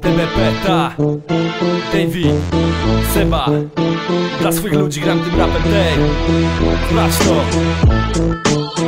TBP, ta. David, Seba. Dla swych ludzi gram tym rapem, tej. Sprawdź to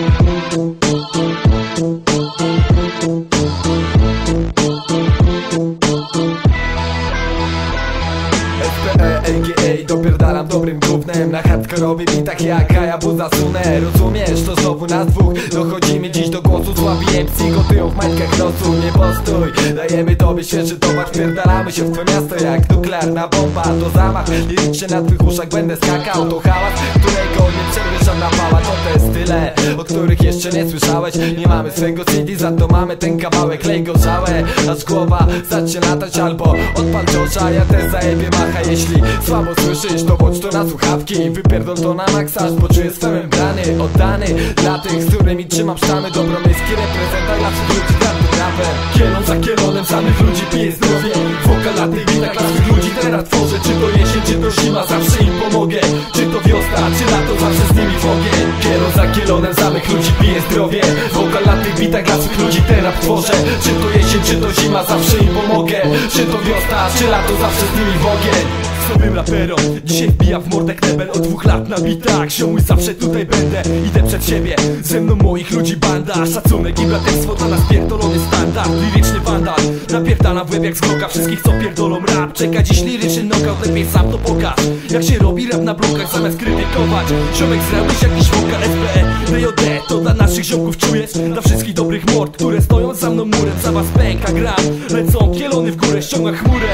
Dobrym gównem Na hardkorowy bitach jak Hayabusa zasunę. Rozumiesz, to znowu nas dwóch. Dochodzimy dziś do głosu Słabi MC gotują w majtkach losu Nie postój, dajemy tobie świeży towar. Wpierdalamy się w twoje miasto jak nuklearna bomba. To zamach, lirycznie na twych uszach. Będę skakał To hałas, którego nie przerwie żadna pała To te style, o których jeszcze nie słyszałeś. Nie mamy swego CD, za to mamy ten kawałek. Lej go żałę, aż głowa zacznie latać. Albo odpal Josha, ja też zajebie macha. Jeśli słabo słyszysz, to włącz to na słuchawki Wypierdol to na maksa, aż poczuję swym brany Oddany dla tych, z którymi trzymam sztamy Dobromyski reprezentant dla wszystkich ludzi dla tym rapem Kielon za kielonem, samych ludzi piję zdrowie. Wokal na tych bitach dla tych ludzi teraz tworzę. Czy to jesień, czy to zima, zawsze im pomogę. Czy to wiosna, czy lato, zawsze z nimi w ogień Kielon za kielonem, samych ludzi piję zdrowie. Wokal na tych bitach dla tych ludzi teraz tworzę. Czy to jesień, czy to zima, zawsze im pomogę. Czy to wiosna, czy lato, zawsze z nimi w ogień Słabym raperom Dzisiaj wbija w mordę knebel Od dwóch lat na bitach. Ziomuj zawsze tutaj będę Idę przed siebie. Ze mną moich ludzi banda. Szacunek i braterstwo dla nas pierdolony standard. Liryczny wandal Napierdala w łeb jak z Wszystkich co pierdolą rap. Czeka dziś liryczny knockout Lepiej sam to pokaż. Jak się robi rap na blokach Zamiast krytykować. Ziomek zrałeś jakiś wokal SPE DJD To dla naszych ziomków czujesz. Dla wszystkich dobrych mord Które stoją za mną murem. Za was pęka gram. Lecą kielony w górę Ściąga chmurę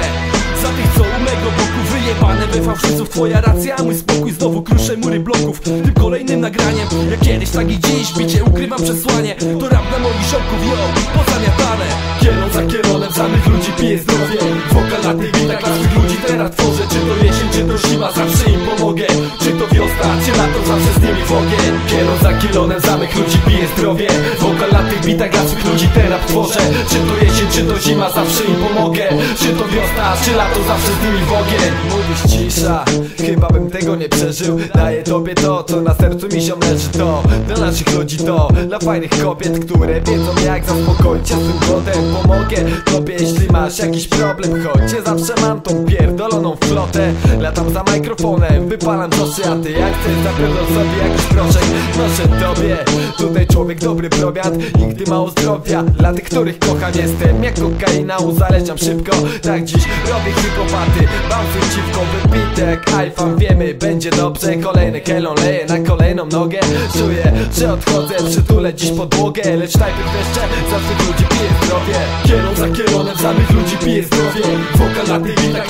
za tych co u mego boku wyjebane. We fałszyców Twoja racja, mój spokój znowu kruszę mury bloków. Tym kolejnym nagraniem, jak kiedyś tak i dziś Bicie ukrywam przesłanie, to rap na moich ziomków, yo, pozamiatane. Kielon za kielonem, samych ludzi piję zdrowie. Wokal na tych bitach dla swych ludzi teraz tworzę. Czy to jesień, czy to zima, zawsze im pomogę. Czy to wiosna, czy lato, zawsze z nimi w ogień Kielon za kielonem, samych ludzi piję zdrowie. Wokal na tych bitach dla swych ludzi teraz tworzę. Czy to jesień, czy to zima, zawsze im pomogę? Czy to wiosna, czy lato, zawsze z nimi w ogień? Mówisz cisza, chyba bym tego nie przeżył. Daję tobie to, co na sercu mi się leży. To Dla naszych ludzi to, dla fajnych kobiet Które wiedzą jak zaspokoić się tym głodem Pomogę tobie, jeśli masz jakiś problem. Choć ja zawsze mam tą pierdoloną flotę. Latam za mikrofonem, wypalam doszy A ty jak chcesz zapierdol sobie jakiś proszek. Noszę tobie, tutaj człowiek dobry prowiant Nigdy mało zdrowia, dla tych, których kocham. Jestem Jak kokaina, uzależniam szybko. Tak dziś robię hip-hopaty Bouncy dziwko jak iPhone Wiemy, będzie dobrze. Kolejny kelon leje na kolejną nogę. Czuję, że odchodzę, przytulę dziś podłogę. Lecz najpierw jeszcze za tych ludzi piję zdrowie. Kielon za kielonem, samych ludzi piję zdrowie. Wokal na tych bitach,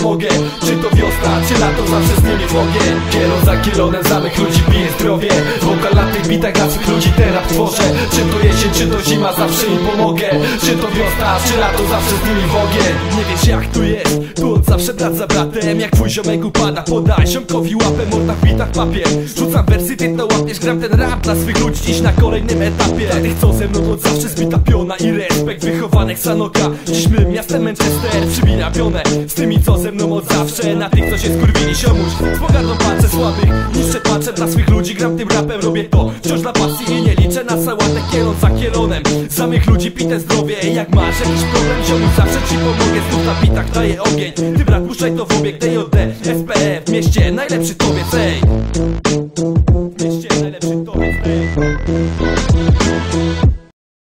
pomogę Czy to wiosna, czy lato, zawsze z nimi w ogień Kielon za kielonem, samych ludzi piję zdrowie. Wokal na tych bitach, dla tych ludzi teraz tworzę. Czy to jesień, czy to zima, zawsze im pomogę. Czy to wiosna, czy lato, zawsze z nimi w ogień Nie wiesz jak tu jest. Tu on zawsze brat za bratem. Jak twój ziomek upada Podaj ziomkowi łapę. Morda w bitach papier Rzucam wersy, ty to łapiesz. Gram ten rap dla swych ludzi Dziś na kolejnym etapie. Dla tych co ze mną od zawsze zbita piona I respekt wychowanek Sanoka. Dziś my miastem Manchester Przybina pionę. Z tymi co ze mną od zawsze. Na tych co się skurwili siomuś Z pogardą patrzę słabych Niszczę patrzę dla swych ludzi. Gram tym rapem Robię to wciąż dla pasji. I nie liczę na sałatę kielon za kielonem Samych ludzi pite zdrowie. Jak masz jakiś problem ziomuś Zawsze ci pomogę. Znów na bitach daję ogień. Ty brat puszczaj to w obieg DJD SPF w mieście najlepszy tobie ej